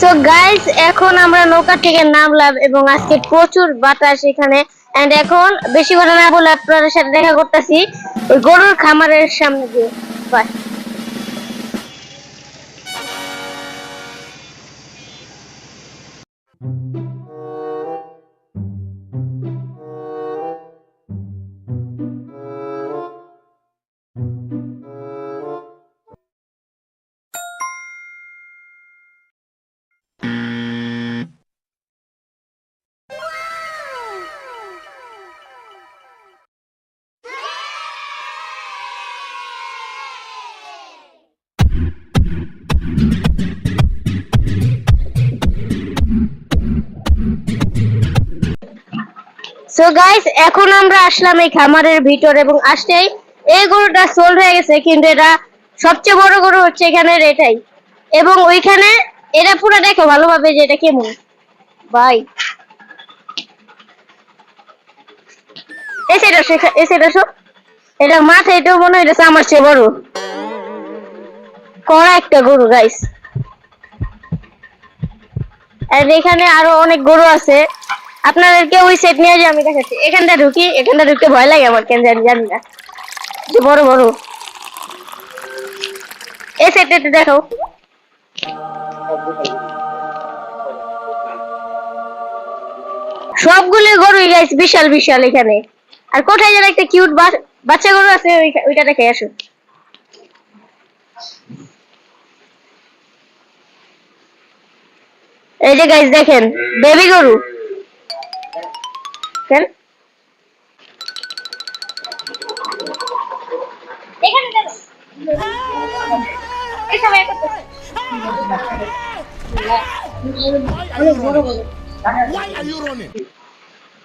So guys এখন আমরা নৌকা থেকে নামলাম এবং আজকে প্রচুর বাতাস এখানে। এন্ড এখন বেশি কথা না বলে আপনাদের সাথে দেখা করতেছি ওই গরুর খামারের সামনে দিয়ে। বাই সো গাইস এখন আমরা আসলাম এই খামারের ভিতর এবং আসতেই এই গরুটা হয়ে গেছে, কিন্তু এটা সবচেয়ে বড় গরু হচ্ছে এখানের এটাই। এবং ওইখানে এটা পুরো দেখো ভালোভাবে যে এটা কেমন। সাইড আসো এটা এটাও মনে হইতেছে আমার চেয়ে বড়। কড়া একটা গরু গাইস আর এখানে আরও অনেক গরু আছে। আপনাদেরকে ওই সেট নিয়ে যে আমি দেখাচ্ছি। এখানটা ঢুকি, এখানটা ঢুকতে ভয় লাগে আমার, কেন জানি জানি না। বড় বড়। এই সেটটা একটু দেখো সবগুলো গরুই গাইস বিশাল বিশাল এখানে। আর কোথায় যেন একটা কিউট বাচ্চা গরু আছে ওইটা দেখে আসো এই যে গাইস দেখেন বেবি গরু। Running?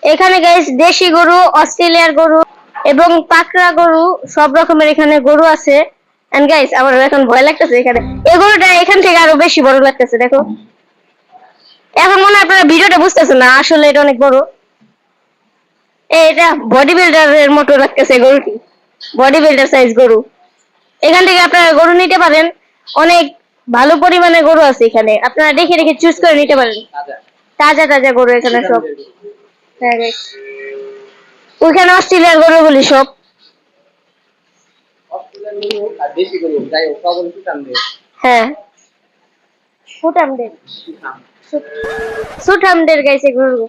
এখানে গাইস দেশি গরু, অস্ট্রেলিয়ার গরু এবং পাকড়া গরু, সব রকমের এখানে গরু আছে। এন্ড গাইস আমার এখন ভয় লাগতেছে এখানে। এই গরুটা এখান থেকে আরও বেশি বড় লাগতেছে, দেখো। এখন মনে হয় আপনারা ভিডিওটা বুঝতেছেন না, আসলে এটা অনেক বড়। এটা বডি বিল্ডারের মতো লাগতেছে গরুটি বডি বিল্ডার সাইজ গরু। এখান থেকে আপনারা গরু নিতে পারেন। অনেক ভালো পরিমাণে গরু আছে এখানে। আপনারা দেখে দেখে চুজ করে নিতে পারেন। তাজা। তাজা গরু এখানে সব। হ্যাঁ ওইখানে অস্ট্রেলিয়ার গরু বলি সব হ্যাঁ। সুঠামদের সুঠামদের গাইছে গরু।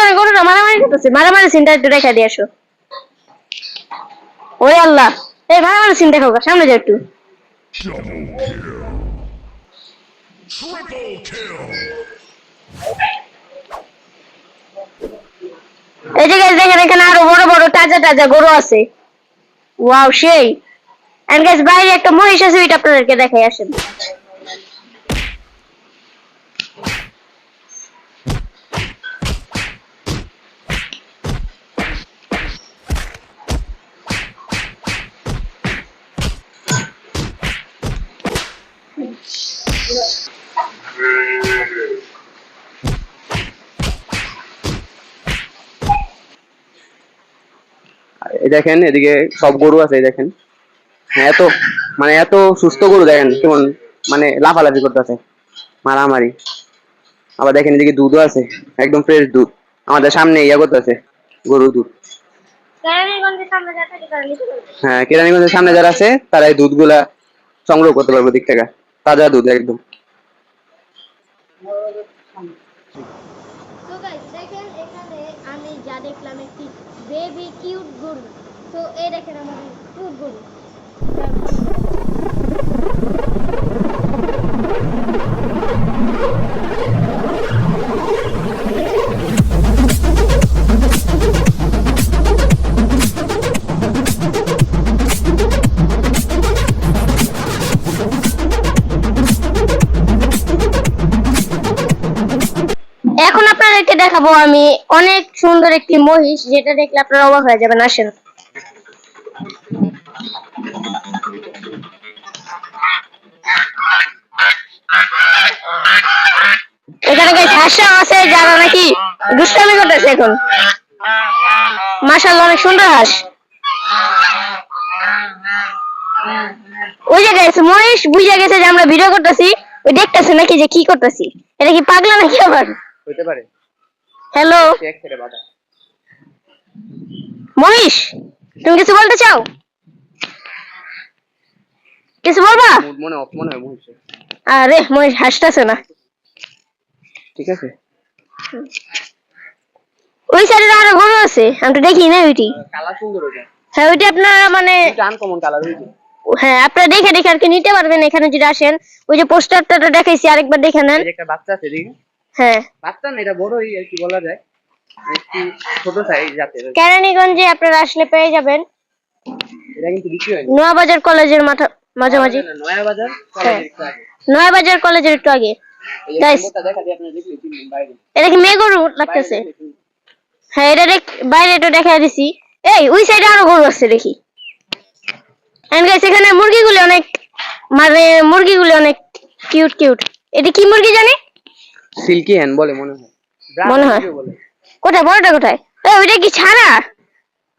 করে গরুটা মারামারি করতেছে। মারামারি একটু দেখা দিয়ে আসো। ওরে আল্লাহ। এই মারামারি সামনে যাও একটু। এই যে গাইস দেখেন, এখানে আরও বড় বড় তাজা তাজা গরু আছে। ওয়াও সেই। এন্ড গাইস বাইরে একটা মহিষ আছে, ওইটা আপনাদেরকে দেখাই আসেন। দেখেন এদিকে সব গরু আছে দেখেন। হ্যাঁ এত মানে এত সুস্থ গরু দেখেন কেমন মানে লাফালাফি করতেছে মারামারি। আবার দেখেন এদিকে দুধও আছে একদম ফ্রেশ দুধ। আমাদের সামনে ইয়া করতেছে গরুর দুধ। হ্যাঁ কেরানীগঞ্জের সামনে যারা আছে তারা এই দুধগুলা সংগ্রহ করতে পারবে দিক থেকে। তাজা দুধ, একদম। দেখেন এখানে আমি যা দেখলাম একটি বেবি কিউট গরু। তো এই দেখেন আমাদের কিউট গরু। আপনাদেরকে দেখাবো আমি অনেক সুন্দর একটি মহিষ, যেটা দেখলে আপনারা অবাক হয়ে যাবেন, আসেন। এখানে হাঁসা আছে যারা নাকি দুষ্টামি করতেছে এখন? মাশাআল্লাহ, অনেক সুন্দর হাঁস। ওই যে গাইস মহিষ বুঝে গেছে যে আমরা ভিডিও করতেছি, ওই দেখতেছে নাকি যে কি করতেছি। এটা কি পাগলা নাকি আবার? হইতে পারে। হ্যালো মহিষ তুমি কিছু বলতে চাও? কিছু বলবা? মনে অফ মনে হয় মহিষে। আরে মহিষ হাসতেছে না। ঠিক আছে। ওই সাইডে আরও গরু আছে আমি তো দেখি না ওইটি। কালার সুন্দর ওটা হ্যাঁ ওইটি আপনার মানে এটা আনকমন কালার হয়েছে হ্যাঁ আপনারা দেখে দেখে আর কি নিতে পারবেন এখানে যদি আসেন। ওই যে পোস্টারটা দেখাইছি আরেকবার দেখে নেন। একটা বাচ্চা আছে দেখি। হ্যাঁ। বাচ্চা না এটা বড়ই আর কি বলা যায়। একটু ছোট সাইজ জাতের। কেরানীগঞ্জে আপনারা আসলে পেয়ে যাবেন। এটা কিন্তু বিক্রি হয়নি। নোয়াবাজার কলেজের মাথা মাঝামাঝি। না, না, নয়া বাজার হ্যাঁ। নয়াবাজার কলেজের একটু আগে। এটা কি মেয়ে গরু লাগতেছে? হ্যাঁ এটা দেখ বাইরে এটা দেখা দিছি। এই ওই সাইডে আরও গরু আছে দেখি। এন্ড গাইস এখানে মুরগিগুলি অনেক মানে মুরগিগুলি অনেক কিউট কিউট এটা কি মুরগি জানি? সিল্কি হ্যান্ড বলে মনে হয়। মনে হয়। কোথায় বড়টা কোথায়? এই ওইটা কি ছাড়া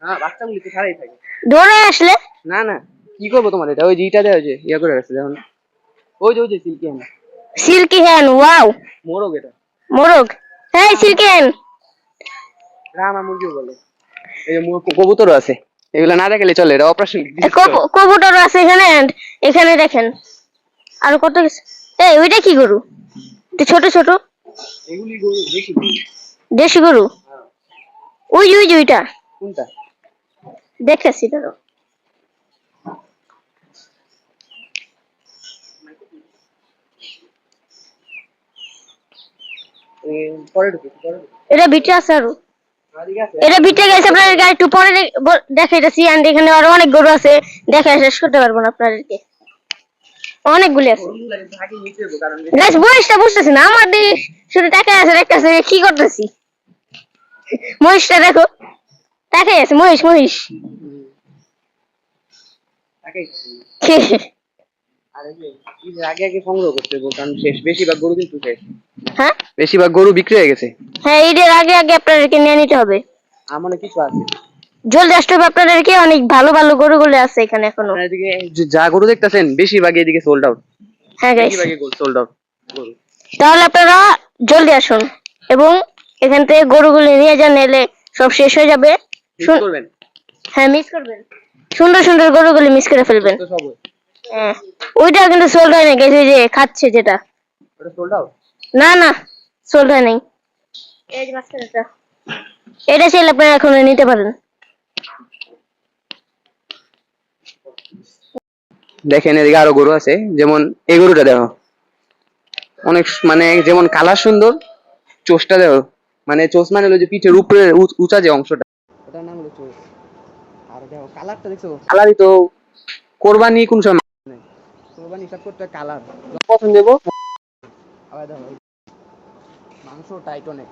হ্যাঁ বাচ্চাগুলি তো ছাড়াই থাকে। ধরে আসলে? না না কি করব তোমার এটা ওই ইটা দেওয়া যে ইয়ে করে রাখছে দেখুন। ওই যে ওই যে silky hand. Silky hand wow. মোরগ এটা। মোরগ? হ্যাঁ সিল্কি হ্যান রামা মুরগিও বলে। এই যে কবুতরও আছে। এগুলো না দেখলে চলে এটা অপারেশন কবুতর আছে এখানে এখানে দেখেন। আর কত কিছু এই ওইটা কি গরু? ছোট ছোট। দেশি গরু। ওই ওই ওইটা। কোনটা? ঢুকি এটা ভিটে আছে আরও। এটা ভিটে গেছে আপনাদেরকে আর একটু পরে দেখাইতেছি। and এখানে আরও অনেক গরু আছে। দেখা শেষ করতে পারব না আপনাদেরকে। অনেকগুলি আছে। বয়সটা বুঝতেছি না শুধু আছে দেখতেছে কি করতেছি। মহিষটা দেখো আছে মহিষ মহিষ। আগে আগে সংগ্রহ করতে কারণ শেষ বেশিরভাগ গরু কিন্তু শেষ হ্যাঁ? বেশিরভাগ গরু বিক্রি হয়ে গেছে। হ্যাঁ ঈদের আগে আগে আপনাদেরকে নিয়ে নিতে হবে। আমার কিছু আছে। জলদি আসতে হবে আপনাদেরকে অনেক ভালো ভালো গরুগুলো আছে এখানে এখনও। এদিকে যা গরু দেখতেছেন বেশিরভাগ এদিকে সোল্ড আউট হ্যাঁ গাইস সোল্ড আউট তাহলে আপনারা জলদি আসুন এবং এখান থেকে গরুগুলি নিয়ে যান এলে সব শেষ হয়ে যাবে। শুন- করবেন? হ্যাঁ মিস করবেন। সুন্দর সুন্দর গরুগুলি মিস করে ফেলবেন। হয়। হ্যাঁ ওইটা কিন্তু সোল্ড হয় না গেছে যে খাচ্ছে যেটা। ওটা সোল্ড আউট না না সোল্ড হয় নাই। এই যে মাঝখানেটা এটা চাইলে আপনারা এখন নিতে পারেন। দেখেন এদিকে আরও গরু আছে যেমন এই গরুটা দেখো। অনেক মানে যেমন কালার সুন্দর চোষটা দেখো। মানে চোষ মানে হলো যে পিঠের উপরে উঁচা যে অংশটা। ওটার নাম হলো চোষ। আর দেখো কালারটা দেখছ? কালারই তো কোরবানি কোন সময় কোরবানি হিসাব করতে কালার। পছন্দ দেবো? আবার দেখো মাংস টাইট অনেক।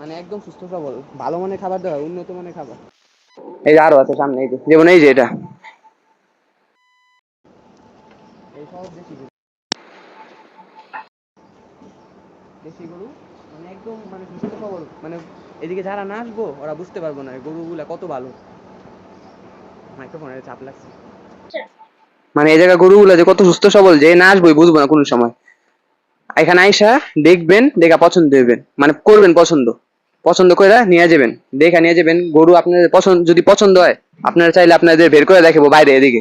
মানে একদম সুস্থ সবল। ভালো মানের খাবার দেওয়া উন্নত মানের খাবার। এই যে আরও আছে সামনে এই যে। যেমন এই যে এটা এই দেশি গরু। মানে একদম মানে মানে এদিকে যারা না আসব, ওরা বুঝতে পারব না গরুগুলা কত ভালো। মাইক্রোফোনের চাপ লাগছে। মানে এই জায়গা গরুগুলা যে কত সুস্থ সবল, যে না আসবোই বুঝব না কোনো সময়। এখানে আইসা দেখবেন, দেখা পছন্দ হইবেন। মানে করবেন পছন্দ। পছন্দ করে নিয়ে যাবেন। দেখা নিয়ে যাবেন, গরু আপনাদের পছন্দ যদি পছন্দ হয়, আপনারা চাইলে আপনাদের বের করে দেখাবো বাইরে এদিকে।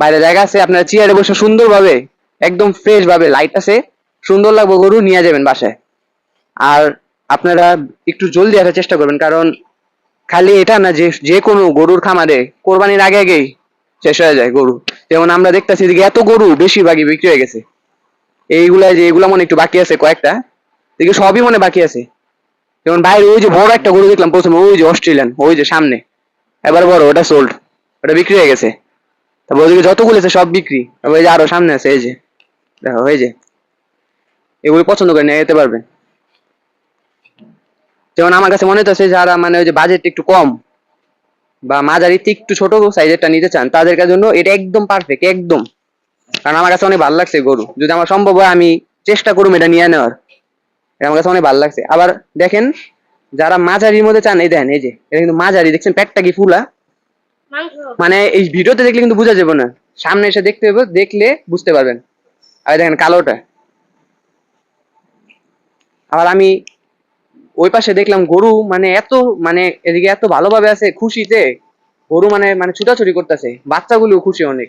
বাইরে জায়গা আছে, আপনারা চেয়ারে বসে সুন্দরভাবে, একদম ফ্রেশ ভাবে লাইট আছে, সুন্দর লাগবে গরু, নিয়ে যাবেন বাসায়। আর আপনারা একটু জলদি আসার চেষ্টা করবেন, কারণ খালি এটা না, যে যে কোনো গরুর খামারে, কোরবানির আগে আগেই শেষ হয়ে যায় গরু। যেমন আমরা দেখতেছি এদিকে এত গরু বেশিরভাগই বিক্রি হয়ে গেছে। এইগুলা যে, এগুলা মনে একটু বাকি আছে কয়েকটা দেখি সবই মনে বাকি আছে। যেমন বাইরে ওই যে বড় একটা গরু দেখলাম প্রথমে, ওই যে অস্ট্রেলিয়ান, ওই যে সামনে। এবার বড়, ওটা সোল্ড ওটা বিক্রি হয়ে গেছে। তারপর ওদিকে যতগুলো আছে সব বিক্রি। তারপর এই যে আরও সামনে আছে, এই যে। দেখো, এই যে। এগুলো পছন্দ করে নিয়ে যেতে পারবে যেমন আমার কাছে মনে হচ্ছে যারা মানে ওই যে বাজেট একটু কম বা মাঝারিতে একটু ছোট সাইজেরটা নিতে চান তাদের জন্য এটা একদম পারফেক্ট একদম। কারণ আমার কাছে অনেক ভালো লাগছে গরু। যদি আমার সম্ভব হয় আমি চেষ্টা করুম এটা নিয়ে নেওয়ার। এটা আমার কাছে অনেক ভালো লাগছে। আবার দেখেন, যারা মাঝারির মধ্যে চান, এই দেন এই যে, এটা কিন্তু মাঝারি, দেখছেন পেটটা কি ফুলা? মানে এই ভিডিওতে দেখলে কিন্তু বোঝা যাবে না। সামনে এসে দেখতে হবে, দেখলে বুঝতে পারবেন। আর দেখেন, কালোটা। আবার আমি ওই পাশে দেখলাম গরু মানে এত মানে এদিকে এত ভালোভাবে আছে, খুশিতে। গরু মানে মানে ছুটাছুটি করতেছে। বাচ্চাগুলো খুশি অনেক।